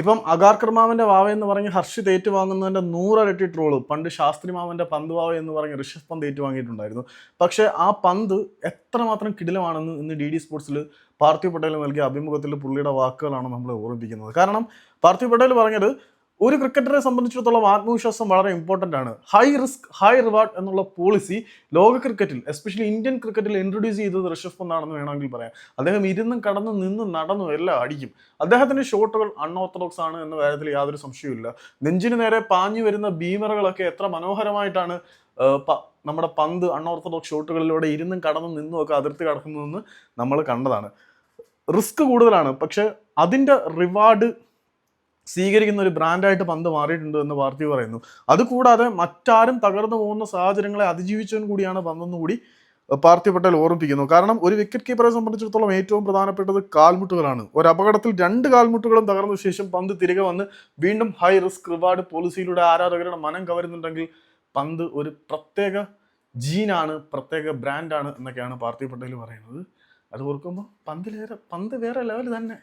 ഇപ്പം മാമന്റെ വാവ എന്ന് പറഞ്ഞ് ഹർഷിത് ഏറ്റുവാങ്ങുന്നതിന്റെ നൂറരട്ടി ട്രോൾ. പണ്ട് ശാസ്ത്രി മാമന്റെ പന്ത് വാവ എന്ന് പറഞ്ഞ് ഋഷഭ് പന്ത് ഏറ്റുവാങ്ങിയിട്ടുണ്ടായിരുന്നു. പക്ഷേ ആ പന്ത് എത്രമാത്രം കിടിലമാണെന്ന് ഇന്ന് ഡി ഡി സ്പോർട്സിൽ പാർത്ഥിവ് പട്ടേൽ നൽകിയ അഭിമുഖത്തിൽ പുള്ളിയുടെ വാക്കുകളാണ് നമ്മളെ ഓർമ്മിപ്പിക്കുന്നത്. കാരണം പാർത്ഥിവ് പട്ടേൽ പറഞ്ഞത് ഒരു ക്രിക്കറ്ററെ സംബന്ധിച്ചിടത്തോളം ആത്മവിശ്വാസം വളരെ ഇമ്പോർട്ടന്റ് ആണ്. ഹൈ റിസ്ക് ഹൈ റിവാർഡ് എന്നുള്ള പോളിസി ലോക ക്രിക്കറ്റിൽ എസ്പെഷ്യലി ഇന്ത്യൻ ക്രിക്കറ്റിൽ ഇൻട്രൊഡ്യൂസ് ചെയ്തത് ഋഷഭ് പന്താണെന്ന് വേണമെങ്കിൽ പറയാം. അദ്ദേഹം ഇരുന്നും കടന്നു നിന്നും നടന്നു എല്ലാം അടിക്കും. അദ്ദേഹത്തിന്റെ ഷോട്ടുകൾ അൺഓർത്തഡോക്സ് ആണ് എന്ന കാര്യത്തിൽ യാതൊരു സംശയവുമില്ല. നെഞ്ചിന് നേരെ പാഞ്ഞു വരുന്ന ഭീമറുകളൊക്കെ എത്ര മനോഹരമായിട്ടാണ് നമ്മുടെ പന്ത് അൺഓർത്തഡോക്സ് ഷോട്ടുകളിലൂടെ ഇരുന്നും കടന്ന് നിന്നും ഒക്കെ അതിർത്തി കടക്കുന്നതെന്ന് നമ്മൾ കണ്ടതാണ്. റിസ്ക് കൂടുതലാണ്. പക്ഷെ അതിന്റെ റിവാർഡ് സ്വീകരിക്കുന്ന ഒരു ബ്രാൻഡായിട്ട് പന്ത് മാറിയിട്ടുണ്ട് എന്ന് പാർട്ടി പറയുന്നു. അതുകൂടാതെ മറ്റാരും തകർന്നു പോകുന്ന സാഹചര്യങ്ങളെ അതിജീവിച്ചവൻ കൂടിയാണ് പന്തെന്ന് കൂടി പാർത്തി പട്ടേൽ ഓർമ്മിപ്പിക്കുന്നു. കാരണം ഒരു വിക്കറ്റ് കീപ്പറെ സംബന്ധിച്ചിടത്തോളം ഏറ്റവും പ്രധാനപ്പെട്ടത് കാൽമുട്ടുകളാണ്. ഒരു അപകടത്തിൽ രണ്ട് കാൽമുട്ടുകളും തകർന്ന ശേഷം പന്ത് തിരികെ വന്ന് വീണ്ടും ഹൈ റിസ്ക് റിവാർഡ് പോളിസിയിലൂടെ ആരാധകരുടെ മനം കവരുന്നുണ്ടെങ്കിൽ പന്ത് ഒരു പ്രത്യേക ജീനാണ് പ്രത്യേക ബ്രാൻഡാണ് എന്നൊക്കെയാണ് പാർത്തി പട്ടേൽ പറയുന്നത്. അത് ഓർക്കുമ്പോൾ പന്തിലേറെ പന്ത് വേറെ ലെവൽ തന്നെ.